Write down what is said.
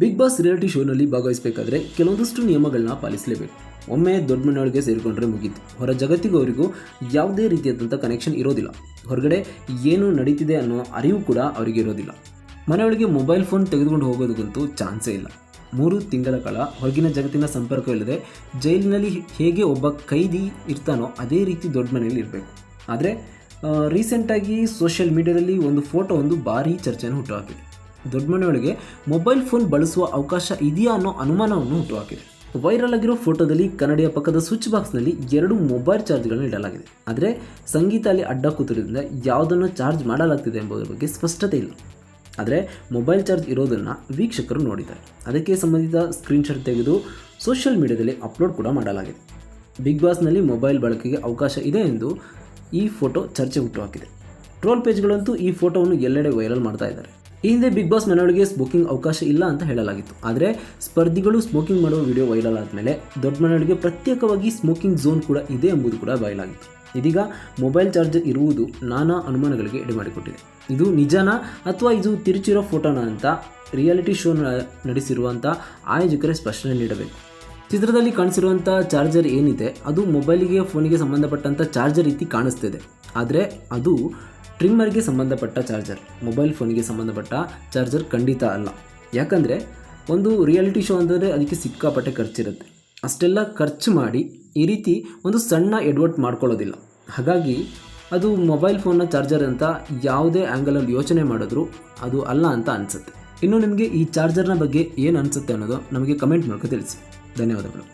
Big boss reality ಶೋನಲ್ಲಿ ಭಾಗವಹಿಸಬೇಕಾದ್ರೆ ಕೆಲವೊಂದಷ್ಟು ನಿಯಮಗಳನ್ನ ಪಾಲಿಸಲೇಬೇಕು. ಒಮ್ಮೆ ದೊಡ್ಡ ಮನೆಯೊಳಗೆ ಸೇರಿಕೊಂಡ್ರೆ ಮುಗೀತು. ಹೊರ ಜಗತ್ತಿಗೂ ಅವರಿಗೂ ಯಾವುದೇ ರೀತಿಯಾದಂಥ ಕನೆಕ್ಷನ್ ಇರೋದಿಲ್ಲ. ಹೊರಗಡೆ ಏನು ನಡೀತಿದೆ ಅನ್ನೋ ಅರಿವು ಕೂಡ ಅವರಿಗೆ ಇರೋದಿಲ್ಲ. ಮನೆಯೊಳಗೆ ಮೊಬೈಲ್ ಫೋನ್ ತೆಗೆದುಕೊಂಡು ಹೋಗೋದಕ್ಕಂತೂ ಚಾನ್ಸೇ ಇಲ್ಲ. ಮೂರು ತಿಂಗಳ ಕಾಲ ಹೊರಗಿನ ಜಗತ್ತಿನ ಸಂಪರ್ಕ ಇಲ್ಲದೆ ಜೈಲಿನಲ್ಲಿ ಹೇಗೆ ಒಬ್ಬ ಕೈದಿ ಇರ್ತಾನೋ ಅದೇ ರೀತಿ ದೊಡ್ಡ ಮನೆಯಲ್ಲಿ ಇರಬೇಕು. ಆದರೆ ರೀಸೆಂಟಾಗಿ ಸೋಷಿಯಲ್ ಮೀಡಿಯಾದಲ್ಲಿ ಒಂದು ಫೋಟೋ ಒಂದು ಭಾರಿ ಚರ್ಚೆಯನ್ನು ಹುಟ್ಟುಹಾಕಿದೆ ದೊಡ್ಡ ಮನೆಯೊಳಗೆ ಮೊಬೈಲ್ ಫೋನ್ ಬಳಸುವ ಅವಕಾಶ ಇದೆಯಾ ಅನ್ನೋ ಅನುಮಾನವನ್ನು ಹುಟ್ಟುಹಾಕಿದೆ ವೈರಲ್ ಆಗಿರೋ ಫೋಟೋದಲ್ಲಿ ಕನ್ನಡಿಯ ಪಕ್ಕದ ಸ್ವಿಚ್ ಬಾಕ್ಸ್ನಲ್ಲಿ ಎರಡು ಮೊಬೈಲ್ ಚಾರ್ಜ್ಗಳನ್ನು ಇಡಲಾಗಿದೆ. ಆದರೆ ಸಂಗೀತ ಅಲ್ಲಿ ಅಡ್ಡ ಕೂತಿರೋದ್ರಿಂದ ಯಾವುದನ್ನು ಚಾರ್ಜ್ ಮಾಡಲಾಗ್ತಿದೆ ಎಂಬುದರ ಬಗ್ಗೆ ಸ್ಪಷ್ಟತೆ ಇಲ್ಲ. ಆದರೆ ಮೊಬೈಲ್ ಚಾರ್ಜ್ ಇರೋದನ್ನು ವೀಕ್ಷಕರು ನೋಡಿದ್ದಾರೆ. ಅದಕ್ಕೆ ಸಂಬಂಧಿತ ಸ್ಕ್ರೀನ್ಶಾಟ್ ತೆಗೆದು ಸೋಷಿಯಲ್ ಮೀಡಿಯಾದಲ್ಲಿ ಅಪ್ಲೋಡ್ ಕೂಡ ಮಾಡಲಾಗಿದೆ. ಬಿಗ್ ಬಾಸ್ನಲ್ಲಿ ಮೊಬೈಲ್ ಬಳಕೆಗೆ ಅವಕಾಶ ಇದೆ ಎಂದು ಈ ಫೋಟೋ ಚರ್ಚೆ ಹುಟ್ಟುಹಾಕಿದೆ ಟ್ರೋಲ್ ಪೇಜ್ಗಳಂತೂ ಈ ಫೋಟೋವನ್ನು ಎಲ್ಲೆಡೆ ವೈರಲ್ ಮಾಡ್ತಾ ಇದ್ದಾರೆ. ಈ ಹಿಂದೆ ಬಿಗ್ ಬಾಸ್ ಮನೆಯೊಳಗೆ ಸ್ಮೋಕಿಂಗ್ ಅವಕಾಶ ಇಲ್ಲ ಅಂತ ಹೇಳಲಾಗಿತ್ತು. ಆದರೆ ಸ್ಪರ್ಧಿಗಳು ಸ್ಮೋಕಿಂಗ್ ಮಾಡುವ ವಿಡಿಯೋ ವೈರಲ್ ಆದಮೇಲೆ ದೊಡ್ಡ ಮನೆಯೊಳಗೆ ಪ್ರತ್ಯೇಕವಾಗಿ ಸ್ಮೋಕಿಂಗ್ ಝೋನ್ ಕೂಡ ಇದೆ ಎಂಬುದು ಕೂಡ ಬಯಲಾಗಿತ್ತು ಇದೀಗ ಮೊಬೈಲ್ ಚಾರ್ಜರ್ ಇರುವುದು ನಾನಾ ಅನುಮಾನಗಳಿಗೆ ಎಡೆಮಾಡಿಕೊಟ್ಟಿದೆ. ಇದು ನಿಜನಾ ಅಥವಾ ಇದು ತಿರುಚಿರೋ ಫೋಟೋನಾ ಅಂತ ರಿಯಾಲಿಟಿ ಶೋ ನಡೆಸಿರುವಂಥ ಆಯೋಜಕರೇ ಸ್ಪಷ್ಟನೆ ನೀಡಬೇಕು. ಚಿತ್ರದಲ್ಲಿ ಕಾಣಿಸಿರುವಂಥ ಚಾರ್ಜರ್ ಏನಿದೆ, ಅದು ಮೊಬೈಲಿಗೆ ಫೋನಿಗೆ ಸಂಬಂಧಪಟ್ಟಂಥ ಚಾರ್ಜರ್ ರೀತಿ ಕಾಣಿಸ್ತಿದೆ. ಆದರೆ ಅದು ಟ್ರಿಮ್ಮರ್ಗೆ ಸಂಬಂಧಪಟ್ಟ ಚಾರ್ಜರ್, ಮೊಬೈಲ್ ಫೋನಿಗೆ ಸಂಬಂಧಪಟ್ಟ ಚಾರ್ಜರ್ ಖಂಡಿತ ಅಲ್ಲ. ಯಾಕಂದರೆ, ಒಂದು ರಿಯಾಲಿಟಿ ಶೋ ಅಂದರೆ ಅದಕ್ಕೆ ಸಿಕ್ಕಾಪಟ್ಟೆ ಖರ್ಚಿರುತ್ತೆ. ಅಷ್ಟೆಲ್ಲ ಖರ್ಚು ಮಾಡಿ ಈ ರೀತಿ ಒಂದು ಸಣ್ಣ ಎಡ್ವರ್ಟ್ ಮಾಡ್ಕೊಳ್ಳೋದಿಲ್ಲ. ಹಾಗಾಗಿ, ಅದು ಮೊಬೈಲ್ ಫೋನ್ನ ಚಾರ್ಜರ್ ಅಂತ ಯಾವುದೇ ಆ್ಯಂಗಲಲ್ಲಿ ಯೋಚನೆ ಮಾಡಿದ್ರು ಅದು ಅಲ್ಲ ಅಂತ ಅನಿಸುತ್ತೆ. ಇನ್ನು ನಿಮಗೆ ಈ ಚಾರ್ಜರ್ನ ಬಗ್ಗೆ ಏನು ಅನಿಸುತ್ತೆ ಅನ್ನೋದು ನಮಗೆ ಕಮೆಂಟ್ ಮೂಲಕ ತಿಳಿಸಿ. ಧನ್ಯವಾದಗಳು.